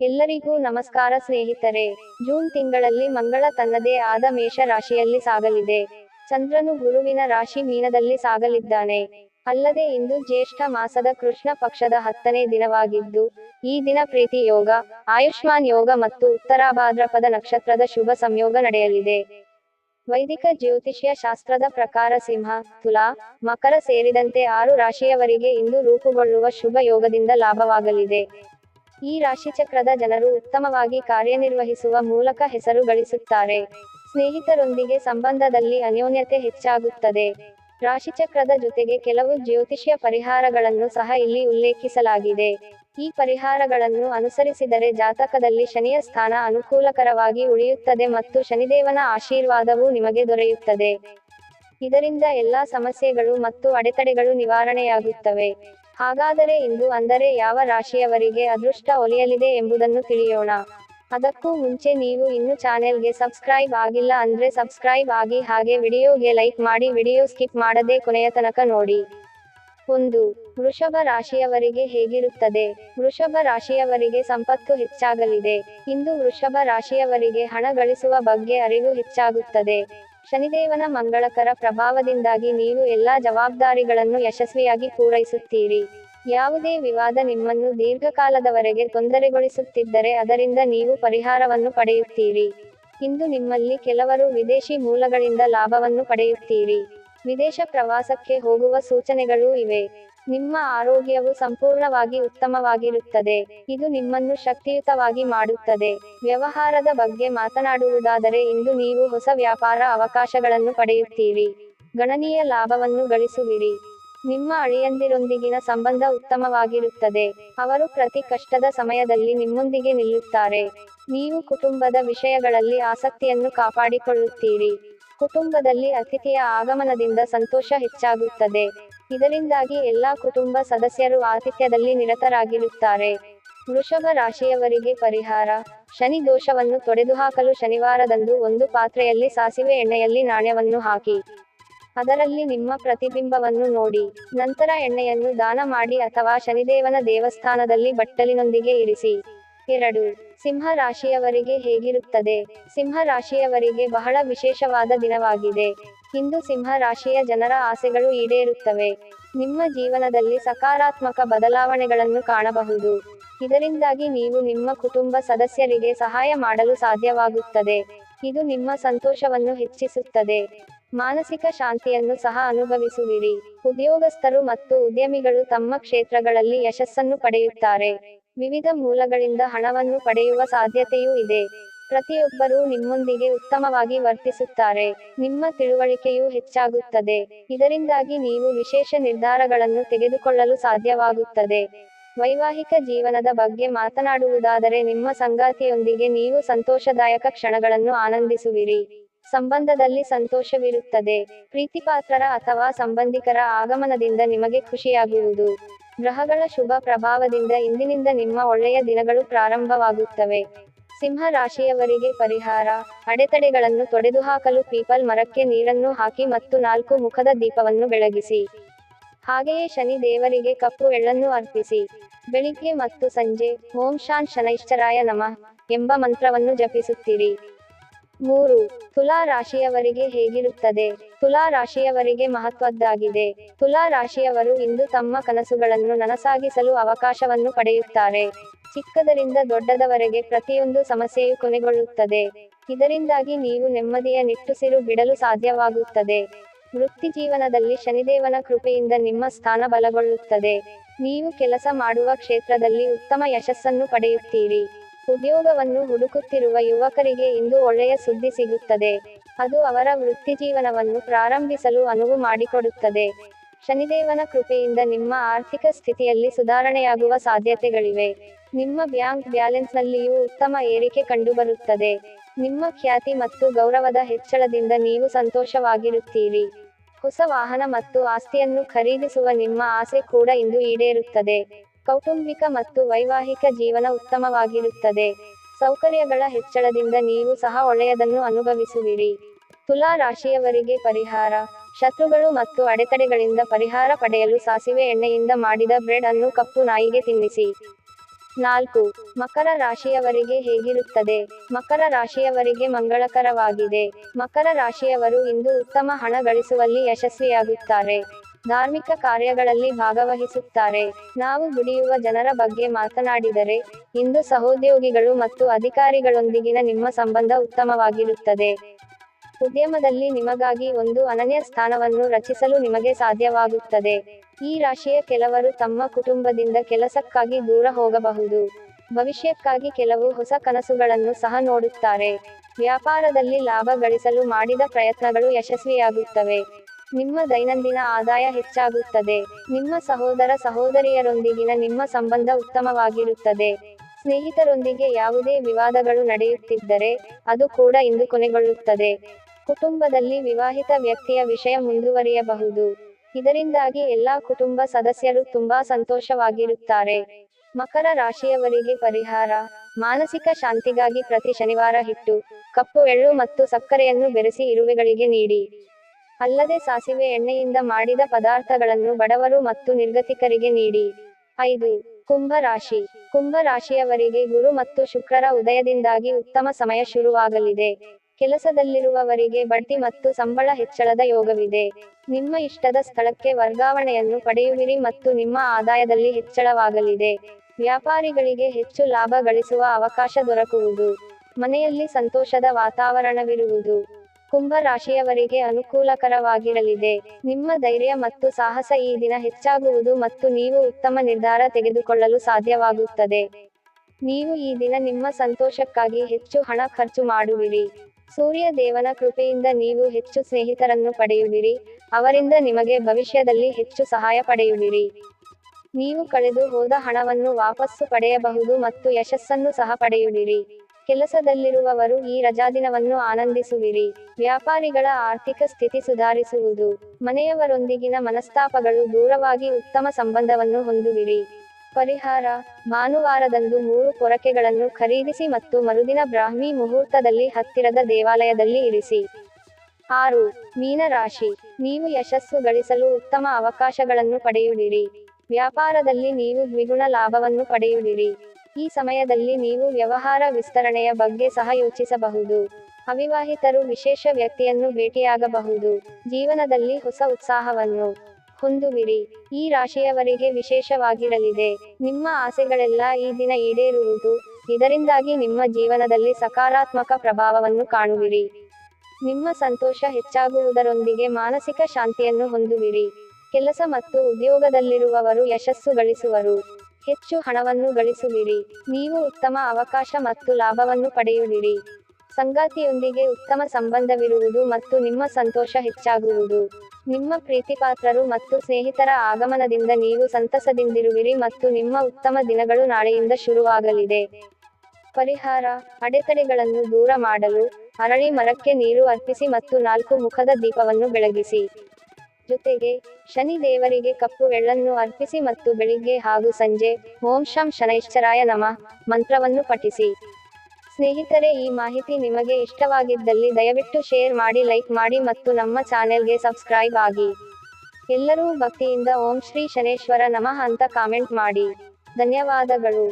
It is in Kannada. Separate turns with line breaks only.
ಎಲ್ಲರಿಗೂ ನಮಸ್ಕಾರ ಸ್ನೇಹಿತರೆ. ಜೂನ್ ತಿಂಗಳಲ್ಲಿ ಮಂಗಳ ತನ್ನದೇ ಆದ ಮೇಷ ರಾಶಿಯಲ್ಲಿ ಸಾಗಲಿದೆ. ಚಂದ್ರನು ಗುರುವಿನ ರಾಶಿ ಮೀನದಲ್ಲಿ ಸಾಗಲಿದ್ದಾನೆ. ಅಲ್ಲದೆ ಇಂದು ಜ್ಯೇಷ್ಠ ಮಾಸದ ಕೃಷ್ಣ ಪಕ್ಷದ ಹತ್ತನೇ ದಿನವಾಗಿದ್ದು, ಈ ದಿನ ಪ್ರೀತಿ ಯೋಗ, ಆಯುಷ್ಮಾನ್ ಯೋಗ ಮತ್ತು ಉತ್ತರಾಭಾದ್ರಪದ ನಕ್ಷತ್ರದ ಶುಭ ಸಂಯೋಗ ನಡೆಯಲಿದೆ. ವೈದಿಕ ಜ್ಯೋತಿಷ್ಯ ಶಾಸ್ತ್ರದ ಪ್ರಕಾರ ಸಿಂಹ, ತುಲಾ, ಮಕರ ಸೇರಿದಂತೆ ಆರು ರಾಶಿಯವರಿಗೆ ಇಂದು ರೂಪುಗೊಳ್ಳುವ ಶುಭ ಯೋಗದಿಂದ ಲಾಭವಾಗಲಿದೆ. ಈ ರಾಶಿಚಕ್ರದ ಜನರು ಉತ್ತಮವಾಗಿ ಕಾರ್ಯನಿರ್ವಹಿಸುವ ಮೂಲಕ ಹೆಸರು ಗಳಿಸುತ್ತಾರೆ. ಸ್ನೇಹಿತರೊಂದಿಗೆ ಸಂಬಂಧದಲ್ಲಿ ಅನ್ಯೋನ್ಯತೆ ಹೆಚ್ಚಾಗುತ್ತದೆ. ರಾಶಿಚಕ್ರದ ಜೊತೆಗೆ ಕೆಲವು ಜ್ಯೋತಿಷ್ಯ ಪರಿಹಾರಗಳನ್ನು ಸಹ ಇಲ್ಲಿ ಉಲ್ಲೇಖಿಸಲಾಗಿದೆ. ಈ ಪರಿಹಾರಗಳನ್ನು ಅನುಸರಿಸಿದರೆ ಜಾತಕದಲ್ಲಿ ಶನಿಯ ಸ್ಥಾನ ಅನುಕೂಲಕರವಾಗಿ ಉಳಿಯುತ್ತದೆ ಮತ್ತು ಶನಿದೇವನ ಆಶೀರ್ವಾದವೂ ನಿಮಗೆ ದೊರೆಯುತ್ತದೆ. ಇದರಿಂದ ಎಲ್ಲಾ ಸಮಸ್ಯೆಗಳು ಮತ್ತು ಅಡೆತಡೆಗಳು ನಿವಾರಣೆಯಾಗುತ್ತವೆ. ಹಾಗಾದರೆ ಇಂದು ಅಂದರೆ ಯಾವ ರಾಶಿಯವರಿಗೆ ಅದೃಷ್ಟ ಒಲಿಯಲಿದೆ ಎಂಬುದನ್ನು ತಿಳಿಯೋಣ. ಅದಕ್ಕೂ ಮುಂಚೆ ನೀವು ಇನ್ನು ಚಾನೆಲ್ಗೆ ಸಬ್ಸ್ಕ್ರೈಬ್ ಆಗಿಲ್ಲ ಅಂದ್ರೆ ಸಬ್ಸ್ಕ್ರೈಬ್ ಆಗಿ ಹಾಗೆ ವಿಡಿಯೋಗೆ ಲೈಕ್ ಮಾಡಿ ವಿಡಿಯೋ ಸ್ಕಿಪ್ ಮಾಡದೆ ಕೊನೆಯ ತನಕ ನೋಡಿ. ಒಂದು, ವೃಷಭ ರಾಶಿಯವರಿಗೆ ಹೇಗಿರುತ್ತದೆ? ವೃಷಭ ರಾಶಿಯವರಿಗೆ ಸಂಪತ್ತು ಹೆಚ್ಚಾಗಲಿದೆ. ಇಂದು ವೃಷಭ ರಾಶಿಯವರಿಗೆ ಹಣ ಗಳಿಸುವ ಬಗ್ಗೆ ಅರಿವು ಹೆಚ್ಚಾಗುತ್ತದೆ. ಶನಿದೇವನ ಮಂಗಳಕರ ಪ್ರಭಾವದಿಂದಾಗಿ ನೀವು ಎಲ್ಲಾ ಜವಾಬ್ದಾರಿಗಳನ್ನು ಯಶಸ್ವಿಯಾಗಿ ಪೂರೈಸುತ್ತೀರಿ. ಯಾವುದೇ ವಿವಾದ ನಿಮ್ಮನ್ನು ದೀರ್ಘಕಾಲದವರೆಗೆ ತೊಂದರೆಗೊಳಿಸುತ್ತಿದ್ದರೆ ಅದರಿಂದ ನೀವು ಪರಿಹಾರವನ್ನು ಪಡೆಯುತ್ತೀರಿ. ಇಂದು ನಿಮ್ಮಲ್ಲಿ ಕೆಲವರು ವಿದೇಶಿ ಮೂಲಗಳಿಂದ ಲಾಭವನ್ನು ಪಡೆಯುತ್ತೀರಿ. ವಿದೇಶ ಪ್ರವಾಸಕ್ಕೆ ಹೋಗುವ ಸೂಚನೆಗಳೂ ಇವೆ. ನಿಮ್ಮ ಆರೋಗ್ಯವು ಸಂಪೂರ್ಣವಾಗಿ ಉತ್ತಮವಾಗಿರುತ್ತದೆ. ಇದು ನಿಮ್ಮನ್ನು ಶಕ್ತಿಯುತವಾಗಿ ಮಾಡುತ್ತದೆ. ವ್ಯವಹಾರದ ಬಗ್ಗೆ ಮಾತನಾಡುವುದಾದರೆ ಇಂದು ನೀವು ಹೊಸ ವ್ಯಾಪಾರ ಅವಕಾಶಗಳನ್ನು ಪಡೆಯುತ್ತೀರಿ. ಗಣನೀಯ ಲಾಭವನ್ನು ಗಳಿಸುವಿರಿ. ನಿಮ್ಮ ಅಳಿಯಂದಿರೊಂದಿಗಿನ ಸಂಬಂಧ ಉತ್ತಮವಾಗಿರುತ್ತದೆ. ಅವರು ಪ್ರತಿ ಕಷ್ಟದ ಸಮಯದಲ್ಲಿ ನಿಮ್ಮೊಂದಿಗೆ ನಿಲ್ಲುತ್ತಾರೆ. ನೀವು ಕುಟುಂಬದ ವಿಷಯಗಳಲ್ಲಿ ಆಸಕ್ತಿಯನ್ನು ಕಾಪಾಡಿಕೊಳ್ಳುತ್ತೀರಿ. ಕುಟುಂಬದಲ್ಲಿ ಅತಿಥಿಯ ಆಗಮನದಿಂದ ಸಂತೋಷ ಹೆಚ್ಚಾಗುತ್ತದೆ. ಇದರಿಂದಾಗಿ ಎಲ್ಲಾ ಕುಟುಂಬ ಸದಸ್ಯರು ಆತಿಥ್ಯದಲ್ಲಿ ನಿರತರಾಗಿರುತ್ತಾರೆ. ವೃಷಭ ರಾಶಿಯವರಿಗೆ ಪರಿಹಾರ. ಶನಿ ದೋಷವನ್ನು ತೊಡೆದುಹಾಕಲು ಶನಿವಾರದಂದು ಒಂದು ಪಾತ್ರೆಯಲ್ಲಿ ಸಾಸಿವೆ ಎಣ್ಣೆಯಲ್ಲಿ ನಾಣ್ಯವನ್ನು ಹಾಕಿ. ಅದರಲ್ಲಿ ನಿಮ್ಮ ಪ್ರತಿಬಿಂಬವನ್ನು ನೋಡಿ. ನಂತರ ಎಣ್ಣೆಯನ್ನು ದಾನ ಮಾಡಿ ಅಥವಾ ಶನಿದೇವನ ದೇವಸ್ಥಾನದಲ್ಲಿ ಬಟ್ಟಲಿನೊಂದಿಗೆ ಇರಿಸಿ. ಎರಡು ಸಿಂಹ ರಾಶಿಯವರಿಗೆ ಹೇಗಿರುತ್ತದೆ? ಸಿಂಹ ರಾಶಿಯವರಿಗೆ ಬಹಳ ವಿಶೇಷವಾದ ದಿನವಾಗಿದೆ. ಇಂದು ಸಿಂಹ ರಾಶಿಯ ಜನರ ಆಸೆಗಳು ಈಡೇರುತ್ತವೆ. ನಿಮ್ಮ ಜೀವನದಲ್ಲಿ ಸಕಾರಾತ್ಮಕ ಬದಲಾವಣೆಗಳನ್ನು ಕಾಣಬಹುದು. ಇದರಿಂದಾಗಿ ನೀವು ನಿಮ್ಮ ಕುಟುಂಬ ಸದಸ್ಯರಿಗೆ ಸಹಾಯ ಮಾಡಲು ಸಾಧ್ಯವಾಗುತ್ತದೆ. ಇದು ನಿಮ್ಮ ಸಂತೋಷವನ್ನು ಹೆಚ್ಚಿಸುತ್ತದೆ. ಮಾನಸಿಕ ಶಾಂತಿಯನ್ನು ಸಹ ಅನುಭವಿಸುವಿರಿ. ಉದ್ಯೋಗಸ್ಥರು ಮತ್ತು ಉದ್ಯಮಿಗಳು ತಮ್ಮ ಕ್ಷೇತ್ರಗಳಲ್ಲಿ ಯಶಸ್ಸನ್ನು ಪಡೆಯುತ್ತಾರೆ. ವಿವಿಧ ಮೂಲಗಳಿಂದ ಹಣವನ್ನು ಪಡೆಯುವ ಸಾಧ್ಯತೆಯೂ ಇದೆ. ಪ್ರತಿಯೊಬ್ಬರೂ ನಿಮ್ಮೊಂದಿಗೆ ಉತ್ತಮವಾಗಿ ವರ್ತಿಸುತ್ತಾರೆ. ನಿಮ್ಮ ತಿಳುವಳಿಕೆಯು ಹೆಚ್ಚಾಗುತ್ತದೆ. ಇದರಿಂದಾಗಿ ನೀವು ವಿಶೇಷ ನಿರ್ಧಾರಗಳನ್ನು ತೆಗೆದುಕೊಳ್ಳಲು ಸಾಧ್ಯವಾಗುತ್ತದೆ. ವೈವಾಹಿಕ ಜೀವನದ ಬಗ್ಗೆ ಮಾತನಾಡುವುದಾದರೆ ನಿಮ್ಮ ಸಂಗಾತಿಯೊಂದಿಗೆ ನೀವು ಸಂತೋಷದಾಯಕ ಕ್ಷಣಗಳನ್ನು ಆನಂದಿಸುವಿರಿ. ಸಂಬಂಧದಲ್ಲಿ ಸಂತೋಷವಿರುತ್ತದೆ. ಪ್ರೀತಿಪಾತ್ರರ ಅಥವಾ ಸಂಬಂಧಿಕರ ಆಗಮನದಿಂದ ನಿಮಗೆ ಖುಷಿಯಾಗುವುದು. ಗ್ರಹಗಳ ಶುಭ ಪ್ರಭಾವದಿಂದ ಇಂದಿನಿಂದ ನಿಮ್ಮ ಒಳ್ಳೆಯ ದಿನಗಳು ಪ್ರಾರಂಭವಾಗುತ್ತವೆ. ಸಿಂಹ ರಾಶಿಯವರಿಗೆ ಪರಿಹಾರ. ಅಡೆತಡೆಗಳನ್ನು ತೊಡೆದುಹಾಕಲು ಪೀಪಲ್ ಮರಕ್ಕೆ ನೀರನ್ನು ಹಾಕಿ ಮತ್ತು ನಾಲ್ಕು ಮುಖದ ದೀಪವನ್ನು ಬೆಳಗಿಸಿ. ಹಾಗೆಯೇ ಶನಿ ದೇವರಿಗೆ ಕಪ್ಪು ಎಳ್ಳನ್ನು ಅರ್ಪಿಸಿ. ಬೆಳಿಗ್ಗೆ ಮತ್ತು ಸಂಜೆ, ಓಂ ಶಾನ್ ಶನೈಶ್ಚರಾಯ ನಮಃ ಎಂಬ ಮಂತ್ರವನ್ನು ಜಪಿಸುತ್ತೀರಿ. ಮೂರು, ತುಲಾ ರಾಶಿಯವರಿಗೆ ಹೇಗಿರುತ್ತದೆ? ತುಲಾ ರಾಶಿಯವರಿಗೆ ಮಹತ್ವದ್ದಾಗಿದೆ. ತುಲಾ ರಾಶಿಯವರು ಇಂದು ತಮ್ಮ ಕನಸುಗಳನ್ನು ನನಸಾಗಿಸಲು ಅವಕಾಶವನ್ನು ಪಡೆಯುತ್ತಾರೆ. ಚಿಕ್ಕದರಿಂದ ದೊಡ್ಡದವರೆಗೆ ಪ್ರತಿಯೊಂದು ಸಮಸ್ಯೆಯು ಕೊನೆಗೊಳ್ಳುತ್ತದೆ. ಇದರಿಂದಾಗಿ ನೀವು ನೆಮ್ಮದಿಯ ನಿಟ್ಟುಸಿರು ಬಿಡಲು ಸಾಧ್ಯವಾಗುತ್ತದೆ. ವೃತ್ತಿ ಜೀವನದಲ್ಲಿ ಶನಿದೇವನ ಕೃಪೆಯಿಂದ ನಿಮ್ಮ ಸ್ಥಾನ ಬಲಗೊಳ್ಳುತ್ತದೆ. ನೀವು ಕೆಲಸ ಮಾಡುವ ಕ್ಷೇತ್ರದಲ್ಲಿ ಉತ್ತಮ ಯಶಸ್ಸನ್ನು ಪಡೆಯುತ್ತೀರಿ. ಉದ್ಯೋಗವನ್ನು ಹುಡುಕುತ್ತಿರುವ ಯುವಕರಿಗೆ ಇಂದು ಒಳ್ಳೆಯ ಸುದ್ದಿ ಸಿಗುತ್ತದೆ. ಅದು ಅವರ ವೃತ್ತಿಜೀವನವನ್ನು ಪ್ರಾರಂಭಿಸಲು ಅನುವು ಮಾಡಿಕೊಡುತ್ತದೆ. ಶನಿದೇವನ ಕೃಪೆಯಿಂದ ನಿಮ್ಮ ಆರ್ಥಿಕ ಸ್ಥಿತಿಯಲ್ಲಿ ಸುಧಾರಣೆಯಾಗುವ ಸಾಧ್ಯತೆಗಳಿವೆ. ನಿಮ್ಮ ಬ್ಯಾಂಕ್ ಬ್ಯಾಲೆನ್ಸ್ನಲ್ಲಿಯೂ ಉತ್ತಮ ಏರಿಕೆ ಕಂಡುಬರುತ್ತದೆ. ನಿಮ್ಮ ಖ್ಯಾತಿ ಮತ್ತು ಗೌರವದ ಹೆಚ್ಚಳದಿಂದ ನೀವು ಸಂತೋಷವಾಗಿರುತ್ತೀರಿ. ಹೊಸ ವಾಹನ ಮತ್ತು ಆಸ್ತಿಯನ್ನು ಖರೀದಿಸುವ ನಿಮ್ಮ ಆಸೆ ಕೂಡ ಇಂದು ಈಡೇರುತ್ತದೆ. ಕೌಟುಂಬಿಕ ಮತ್ತು ವೈವಾಹಿಕ ಜೀವನ ಉತ್ತಮವಾಗಿರುತ್ತದೆ. ಸೌಕರ್ಯಗಳ ಹೆಚ್ಚಳದಿಂದ ನೀವು ಸಹ ಒಳ್ಳೆಯದನ್ನು ಅನುಭವಿಸುವಿರಿ. ತುಲಾ ರಾಶಿಯವರಿಗೆ ಪರಿಹಾರ. ಶತ್ರುಗಳು ಮತ್ತು ಅಡೆತಡೆಗಳಿಂದ ಪರಿಹಾರ ಪಡೆಯಲು ಸಾಸಿವೆ ಎಣ್ಣೆಯಿಂದ ಮಾಡಿದ ಬ್ರೆಡ್ ಅನ್ನು ಕಪ್ಪು ನಾಯಿಗೆ ತಿನ್ನಿಸಿ. ನಾಲ್ಕು, ಮಕರ ರಾಶಿಯವರಿಗೆ ಹೇಗಿರುತ್ತದೆ? ಮಕರ ರಾಶಿಯವರಿಗೆ ಮಂಗಳಕರವಾಗಿದೆ. ಮಕರ ರಾಶಿಯವರು ಇಂದು ಉತ್ತಮ ಹಣ ಗಳಿಸುವಲ್ಲಿ ಯಶಸ್ವಿಯಾಗುತ್ತಾರೆ. ಧಾರ್ಮಿಕ ಕಾರ್ಯಗಳಲ್ಲಿ ಭಾಗವಹಿಸುತ್ತಾರೆ. ನಾವು ದುಡಿಯುವ ಜನರ ಬಗ್ಗೆ ಮಾತನಾಡಿದರೆ ಇಂದು ಸಹೋದ್ಯೋಗಿಗಳು ಮತ್ತು ಅಧಿಕಾರಿಗಳೊಂದಿಗಿನ ನಿಮ್ಮ ಸಂಬಂಧ ಉತ್ತಮವಾಗಿರುತ್ತದೆ. ಉದ್ಯಮದಲ್ಲಿ ನಿಮಗಾಗಿ ಒಂದು ಅನನ್ಯ ಸ್ಥಾನವನ್ನು ರಚಿಸಲು ನಿಮಗೆ ಸಾಧ್ಯವಾಗುತ್ತದೆ. ಈ ರಾಶಿಯ ಕೆಲವರು ತಮ್ಮ ಕುಟುಂಬದಿಂದ ಕೆಲಸಕ್ಕಾಗಿ ದೂರ ಹೋಗಬಹುದು. ಭವಿಷ್ಯಕ್ಕಾಗಿ ಕೆಲವು ಹೊಸ ಕನಸುಗಳನ್ನು ಸಹ ನೋಡುತ್ತಾರೆ. ವ್ಯಾಪಾರದಲ್ಲಿ ಲಾಭ ಗಳಿಸಲು ಮಾಡಿದ ಪ್ರಯತ್ನಗಳು ಯಶಸ್ವಿಯಾಗುತ್ತವೆ. ನಿಮ್ಮ ದೈನಂದಿನ ಆದಾಯ ಹೆಚ್ಚಾಗುತ್ತದೆ. ನಿಮ್ಮ ಸಹೋದರ ಸಹೋದರಿಯರೊಂದಿಗಿನ ನಿಮ್ಮ ಸಂಬಂಧ ಉತ್ತಮವಾಗಿರುತ್ತದೆ. ಸ್ನೇಹಿತರೊಂದಿಗೆ ಯಾವುದೇ ವಿವಾದಗಳು ನಡೆಯುತ್ತಿದ್ದರೆ, ಅದು ಕೂಡ ಇಂದು ಕೊನೆಗೊಳ್ಳುತ್ತದೆ. ಕುಟುಂಬದಲ್ಲಿ ವಿವಾಹಿತ ವ್ಯಕ್ತಿಯ ವಿಷಯ ಮುಂದುವರಿಯಬಹುದು. ಇದರಿಂದಾಗಿ ಎಲ್ಲಾ ಕುಟುಂಬ ಸದಸ್ಯರು ತುಂಬಾ ಸಂತೋಷವಾಗಿರುತ್ತಾರೆ. ಮಕರ ರಾಶಿಯವರಿಗೆ ಪರಿಹಾರ, ಮಾನಸಿಕ ಶಾಂತಿಗಾಗಿ ಪ್ರತಿ ಶನಿವಾರ ಹಿಟ್ಟು, ಕಪ್ಪು ಎಳ್ಳು ಮತ್ತು ಸಕ್ಕರೆಯನ್ನು ಬೆರೆಸಿ ಇರುವೆಗಳಿಗೆ ನೀಡಿ. ಅಲ್ಲದೆ ಸಾಸಿವೆ ಎಣ್ಣೆಯಿಂದ ಮಾಡಿದ ಪದಾರ್ಥಗಳನ್ನು ಬಡವರು ಮತ್ತು ನಿರ್ಗತಿಕರಿಗೆ ನೀಡಿ. ಐದು ಕುಂಭ ರಾಶಿ ಕುಂಭ ರಾಶಿಯವರಿಗೆ ಗುರು ಮತ್ತು ಶುಕ್ರರ ಉದಯದಿಂದಾಗಿ ಉತ್ತಮ ಸಮಯ ಶುರುವಾಗಲಿದೆ. ಕೆಲಸದಲ್ಲಿರುವವರಿಗೆ ಬಡ್ತಿ ಮತ್ತು ಸಂಬಳ ಹೆಚ್ಚಳದ ಯೋಗವಿದೆ. ನಿಮ್ಮ ಇಷ್ಟದ ಸ್ಥಳಕ್ಕೆ ವರ್ಗಾವಣೆಯನ್ನು ಪಡೆಯುವಿರಿ ಮತ್ತು ನಿಮ್ಮ ಆದಾಯದಲ್ಲಿ ಹೆಚ್ಚಳವಾಗಲಿದೆ. ವ್ಯಾಪಾರಿಗಳಿಗೆ ಹೆಚ್ಚು ಲಾಭ ಗಳಿಸುವ ಅವಕಾಶ ದೊರಕುವುದು. ಮನೆಯಲ್ಲಿ ಸಂತೋಷದ ವಾತಾವರಣವಿರುವುದು. ಕುಂಭ ರಾಶಿಯವರಿಗೆ ಅನುಕೂಲಕರವಾಗಿರಲಿದೆ. ನಿಮ್ಮ ಧೈರ್ಯ ಮತ್ತು ಸಾಹಸ ಈ ದಿನ ಹೆಚ್ಚಾಗುವುದು ಮತ್ತು ನೀವು ಉತ್ತಮ ನಿರ್ಧಾರ ತೆಗೆದುಕೊಳ್ಳಲು ಸಾಧ್ಯವಾಗುತ್ತದೆ. ನೀವು ಈ ದಿನ ನಿಮ್ಮ ಸಂತೋಷಕ್ಕಾಗಿ ಹೆಚ್ಚು ಹಣ ಖರ್ಚು ಮಾಡುವಿರಿ. ಸೂರ್ಯ ದೇವನ ಕೃಪೆಯಿಂದ ನೀವು ಹೆಚ್ಚು ಸ್ನೇಹಿತರನ್ನು ಪಡೆಯುವಿರಿ. ಅವರಿಂದ ನಿಮಗೆ ಭವಿಷ್ಯದಲ್ಲಿ ಹೆಚ್ಚು ಸಹಾಯ ಪಡೆಯುವಿರಿ. ನೀವು ಕಳೆದು ಹೋದ ಹಣವನ್ನು ವಾಪಸ್ಸು ಪಡೆಯಬಹುದು ಮತ್ತು ಯಶಸ್ಸನ್ನು ಸಹ ಪಡೆಯುವಿರಿ. ಕೆಲಸದಲ್ಲಿರುವವರು ಈ ರಜಾದಿನವನ್ನು ಆನಂದಿಸುವಿರಿ. ವ್ಯಾಪಾರಿಗಳ ಆರ್ಥಿಕ ಸ್ಥಿತಿ ಸುಧಾರಿಸುವುದು. ಮನೆಯವರೊಂದಿಗಿನ ಮನಸ್ತಾಪಗಳು ದೂರವಾಗಿ ಉತ್ತಮ ಸಂಬಂಧವನ್ನು ಹೊಂದುವಿರಿ. ಪರಿಹಾರ, ಭಾನುವಾರದಂದು ಮೂರು ಪೊರಕೆಗಳನ್ನು ಖರೀದಿಸಿ ಮತ್ತು ಮರುದಿನ ಬ್ರಾಹ್ಮಿ ಮುಹೂರ್ತದಲ್ಲಿ ಹತ್ತಿರದ ದೇವಾಲಯದಲ್ಲಿ ಇರಿಸಿ. ಆರು, ಮೀನರಾಶಿ. ನೀವು ಯಶಸ್ಸು ಗಳಿಸಲು ಉತ್ತಮ ಅವಕಾಶಗಳನ್ನು ಪಡೆಯುವಿರಿ. ವ್ಯಾಪಾರದಲ್ಲಿ ನೀವು ದ್ವಿಗುಣ ಲಾಭವನ್ನು ಪಡೆಯುವಿರಿ. ಈ ಸಮಯದಲ್ಲಿ ನೀವು ವ್ಯವಹಾರ ವಿಸ್ತರಣೆಯ ಬಗ್ಗೆ ಸಹ ಯೋಚಿಸಬಹುದು. ಅವಿವಾಹಿತರು ವಿಶೇಷ ವ್ಯಕ್ತಿಯನ್ನು ಭೇಟಿಯಾಗಬಹುದು. ಜೀವನದಲ್ಲಿ ಹೊಸ ಉತ್ಸಾಹವನ್ನು ಹೊಂದುವಿರಿ. ಈ ರಾಶಿಯವರಿಗೆ ವಿಶೇಷವಾಗಿರಲಿದೆ. ನಿಮ್ಮ ಆಸೆಗಳೆಲ್ಲ ಈ ದಿನ ಈಡೇರುವುದು. ಇದರಿಂದಾಗಿ ನಿಮ್ಮ ಜೀವನದಲ್ಲಿ ಸಕಾರಾತ್ಮಕ ಪ್ರಭಾವವನ್ನು ಕಾಣುವಿರಿ. ನಿಮ್ಮ ಸಂತೋಷ ಹೆಚ್ಚಾಗುವುದರೊಂದಿಗೆ ಮಾನಸಿಕ ಶಾಂತಿಯನ್ನು ಹೊಂದುವಿರಿ. ಕೆಲಸ ಮತ್ತು ಉದ್ಯೋಗದಲ್ಲಿರುವವರು ಯಶಸ್ಸು ಗಳಿಸುವರು. ಹೆಚ್ಚು ಹಣವನ್ನು ಗಳಿಸುವಿರಿ. ನೀವು ಉತ್ತಮ ಅವಕಾಶ ಮತ್ತು ಲಾಭವನ್ನು ಪಡೆಯುವಿರಿ. ಸಂಗಾತಿಯೊಂದಿಗೆ ಉತ್ತಮ ಸಂಬಂಧವಿರುವುದು ಮತ್ತು ನಿಮ್ಮ ಸಂತೋಷ ಹೆಚ್ಚಾಗುವುದು. ನಿಮ್ಮ ಪ್ರೀತಿಪಾತ್ರರು ಮತ್ತು ಸ್ನೇಹಿತರ ಆಗಮನದಿಂದ ನೀವು ಸಂತಸದಿಂದಿರುವಿರಿ ಮತ್ತು ನಿಮ್ಮ ಉತ್ತಮ ದಿನಗಳು ನಾಳೆಯಿಂದ ಶುರುವಾಗಲಿದೆ. ಪರಿಹಾರ, ಅಡೆತಡೆಗಳನ್ನು ದೂರ ಮಾಡಲು, ಅರಳಿ ಮರಕ್ಕೆ ನೀರು ಅರ್ಪಿಸಿ ಮತ್ತು ನಾಲ್ಕು ಮುಖದ ದೀಪವನ್ನು ಬೆಳಗಿಸಿ. ಜೊತೆಗೆ ಶನಿ ದೇವರಿಗೆ ಕಪ್ಪು ಎಳ್ಳನ್ನು ಅರ್ಪಿಸಿ ಮತ್ತು ಬೆಳಿಗ್ಗೆ ಹಾಗೂ ಸಂಜೆ ಓಂ ಶಂ ಶನೈಶ್ಚರಾಯ ನಮ ಮಂತ್ರವನ್ನು ಪಠಿಸಿ. ಸ್ನೇಹಿತರೆ, ಈ ಮಾಹಿತಿ ನಿಮಗೆ ಇಷ್ಟವಾಗಿದ್ದಲ್ಲಿ ದಯವಿಟ್ಟು ಶೇರ್ ಮಾಡಿ, ಲೈಕ್ ಮಾಡಿ ಮತ್ತು ನಮ್ಮ ಚಾನೆಲ್ಗೆ ಸಬ್ಸ್ಕ್ರೈಬ್ ಆಗಿ. ಎಲ್ಲರೂ ಭಕ್ತಿಯಿಂದ ಓಂ ಶ್ರೀ ಶನೇಶ್ವರ ನಮಃ ಅಂತ ಕಾಮೆಂಟ್ ಮಾಡಿ. ಧನ್ಯವಾದಗಳು.